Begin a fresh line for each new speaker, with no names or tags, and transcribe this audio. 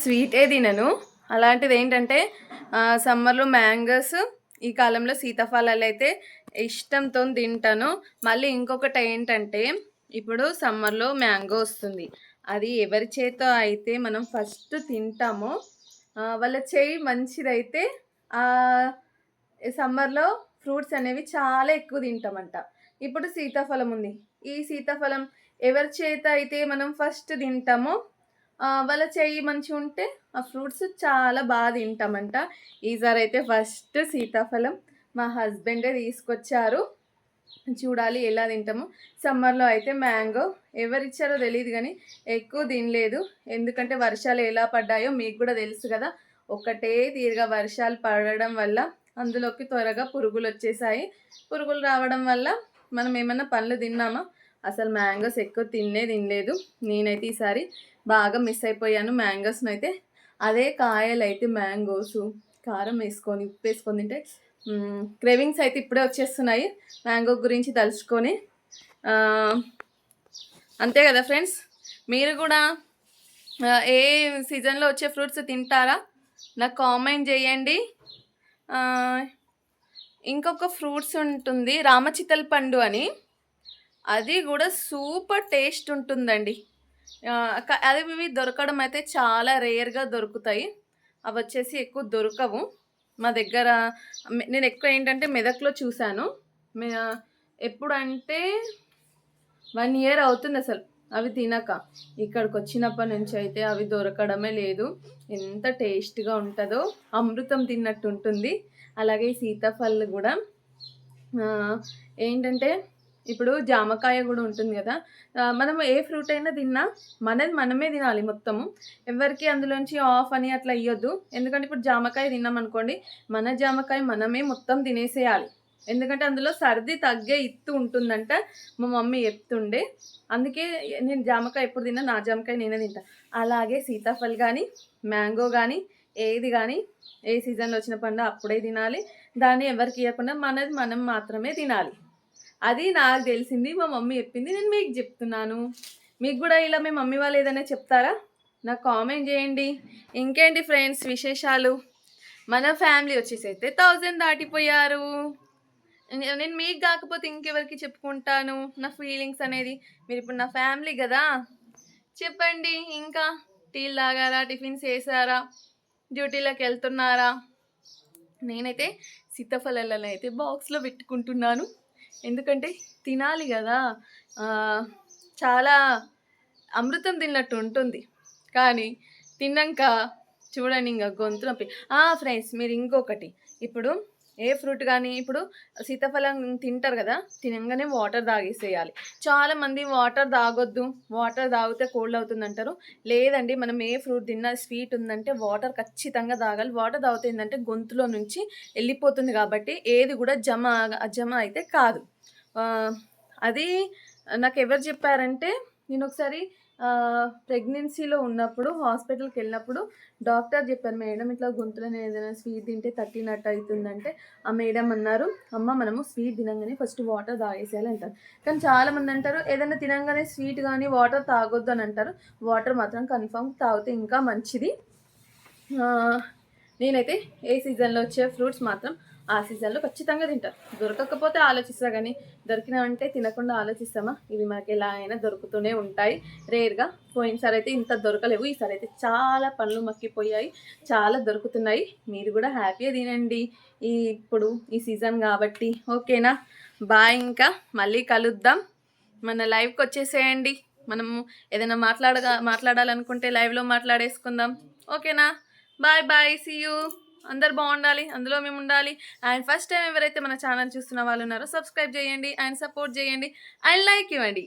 స్వీటే తినను. అలాంటిది ఏంటంటే సమ్మర్లో మ్యాంగోస్ ఈ కాలంలో సీతాఫలాలు అయితే ఇష్టంతో తింటాను. మళ్ళీ ఇంకొకటి ఏంటంటే ఇప్పుడు సమ్మర్లో మ్యాంగో వస్తుంది. అది ఎవరి చేత అయితే మనం ఫస్ట్ తింటామో వాళ్ళ చేయి మంచిదైతే సమ్మర్లో ఫ్రూట్స్ అనేవి చాలా ఎక్కువ తింటామంట. ఇప్పుడు సీతాఫలం ఉంది. ఈ సీతాఫలం ఎవరి చేత అయితే మనం ఫస్ట్ తింటామో వాళ్ళ చెయ్యి మంచిగా ఉంటే ఆ ఫ్రూట్స్ చాలా బాగా తింటామంట. ఈసారి అయితే ఫస్ట్ సీతాఫలం మా హస్బెండే తీసుకొచ్చారు. చూడాలి ఎలా తింటాము. సమ్మర్లో అయితే మ్యాంగో ఎవరిచ్చారో తెలియదు కానీ ఎక్కువ తినలేదు. ఎందుకంటే వర్షాలు ఎలా పడ్డాయో మీకు కూడా తెలుసు కదా. ఒకటే తీరుగా వర్షాలు పడడం వల్ల అందులోకి త్వరగా పురుగులు వచ్చేసాయి. పురుగులు రావడం వల్ల మనం ఏమన్నా పండ్లు తిన్నామా? అసలు మ్యాంగోస్ ఎక్కువ తినే తినలేదు. నేనైతే ఈసారి బాగా మిస్ అయిపోయాను మ్యాంగోస్ని అయితే. అదే కాయలు అయితే మ్యాంగోస్ కారం వేసుకొని ఉప్పు వేసుకొని తింటే క్రేవింగ్స్ అయితే ఇప్పుడే వచ్చేస్తున్నాయి. మ్యాంగో గురించి తలుచుకొని అంతే కదా ఫ్రెండ్స్? మీరు కూడా ఏ సీజన్లో వచ్చే ఫ్రూట్స్ తింటారా? నాకు కామెంట్ చేయండి. ఇంకొక ఫ్రూట్స్ ఉంటుంది రామచితల్ పండు అని. అది కూడా సూపర్ టేస్ట్ ఉంటుందండి. అది ఇవి దొరకడం అయితే చాలా రేర్గా దొరుకుతాయి. అవి వచ్చేసి ఎక్కువ దొరకవు. మా దగ్గర నేను ఎక్కువ ఏంటంటే మెదక్లో చూశాను. ఎప్పుడంటే వన్ ఇయర్ అవుతుంది అసలు అవి తినక. ఇక్కడికి వచ్చినప్పటి నుంచి అయితే అవి దొరకడమే లేదు. ఎంత టేస్ట్గా ఉంటుందో అమృతం తిన్నట్టు ఉంటుంది. అలాగే ఈ కూడా. ఏంటంటే ఇప్పుడు జామకాయ కూడా ఉంటుంది కదా. మనం ఏ ఫ్రూట్ అయినా తిన్నా మనది మనమే తినాలి మొత్తము ఎవరికి అందులోంచి ఆఫ్ అని అట్లా ఇవ్వద్దు ఎందుకంటే ఇప్పుడు జామకాయ తిన్నాం అనుకోండి మన జామకాయ మనమే మొత్తం తినేసేయాలి. ఎందుకంటే అందులో సర్ది తగ్గే ఇత్తు ఉంటుందంట మా మమ్మీ చెప్తుండే. అందుకే నేను జామకాయ ఎప్పుడు తిన్నా నా జామకాయ నేనే తింటా. అలాగే సీతాఫల్ కానీ మ్యాంగో కానీ ఏది కానీ ఏ సీజన్లో వచ్చిన పండు అప్పుడే తినాలి. దాన్ని ఎవరికి ఇవ్వకుండా మనది మనం మాత్రమే తినాలి. అది నాకు తెలిసింది మా మమ్మీ చెప్పింది నేను మీకు చెప్తున్నాను. మీకు కూడా ఇలా మీ మమ్మీ వాళ్ళు ఏదైనా చెప్తారా? నాకు కామెంట్ చేయండి. ఇంకేంటి ఫ్రెండ్స్ విశేషాలు? మన ఫ్యామిలీ వచ్చేసి అయితే థౌజండ్ దాటిపోయారు. నేను మీకు కాకపోతే ఇంకెవరికి చెప్పుకుంటాను? నా ఫీలింగ్స్ అనేది మీరు ఇప్పుడు నా ఫ్యామిలీ కదా? చెప్పండి ఇంకా టీలు తాగారా టిఫిన్స్ వేసారా డ్యూటీలోకి వెళ్తున్నారా? నేనైతే సీతాఫలాలను అయితే బాక్స్లో పెట్టుకుంటున్నాను. ఎందుకంటే తినాలి కదా. చాలా అమృతం తిన్నట్టు ఉంటుంది. కానీ తిన్నాక చూడండి ఇంకా గొంతు నొప్పి. ఫ్రెండ్స్ మీరు ఇంకొకటి. ఇప్పుడు ఏ ఫ్రూట్ కానీ ఇప్పుడు సీతాఫలం తింటారు కదా తినగానే వాటర్ తాగేసేయాలి. చాలా మంది వాటర్ తాగొద్దు వాటర్ తాగితే కోల్డ్ అవుతుంది అంటారు. లేదండి మనం ఏ ఫ్రూట్ తిన్నా స్వీట్ ఉందంటే వాటర్ ఖచ్చితంగా తాగాలి. వాటర్ తాగితే ఏంటంటే గొంతులో నుంచి వెళ్ళిపోతుంది కాబట్టి ఏది కూడా జమ జమ అయితే కాదు. అది నాకు ఎవరు చెప్పారంటే నేను ఒకసారి ప్రెగ్నెన్సీలో ఉన్నప్పుడు హాస్పిటల్కి వెళ్ళినప్పుడు డాక్టర్ చెప్పారు మేడం ఇట్లా గొంతులో ఏదైనా స్వీట్ తింటే తట్టినట్టు అవుతుందంటే ఆ మేడం అన్నారు అమ్మ మనము స్వీట్ తినంగానే ఫస్ట్ వాటర్ తాగేసేయాలి అంటారు. కానీ చాలా మంది అంటారు ఏదైనా తినంగానే స్వీట్ కానీ వాటర్ తాగొద్దు అని అంటారు. వాటర్ మాత్రం కన్ఫామ్ తాగితే ఇంకా మంచిది. నేనైతే ఏ సీజన్లో వచ్చే ఫ్రూట్స్ మాత్రం ఆ సీజన్లో ఖచ్చితంగా తింటారు. దొరకకపోతే ఆలోచిస్తా కానీ దొరికినామంటే తినకుండా ఆలోచిస్తామా? ఇవి మనకి ఎలా అయినా దొరుకుతూనే ఉంటాయి. రేర్గా పోయినసారి అయితే ఇంత దొరకలేవు. ఈసారి అయితే చాలా పనులు మక్కిపోయాయి. చాలా దొరుకుతున్నాయి. మీరు కూడా హ్యాపీగా తినండి. ఈ ఇప్పుడు ఈ సీజన్ కాబట్టి ఓకేనా? బాయ్ ఇంకా. మళ్ళీ కలుద్దాం. మన లైవ్కి వచ్చేసేయండి. మనము ఏదైనా మాట్లాడగా మాట్లాడాలనుకుంటే లైవ్లో మాట్లాడేసుకుందాం. ఓకేనా? Bye bye. సీ యూ అందరు బాగుండాలి అందులో మేము ఉండాలి. అండ్ ఫస్ట్ టైం ఎవరైతే మన ఛానల్ చూస్తున్న వాళ్ళు ఉన్నారో సబ్స్క్రైబ్ చేయండి అండ్ సపోర్ట్ చేయండి అండ్ లైక్ ఇవ్వండి.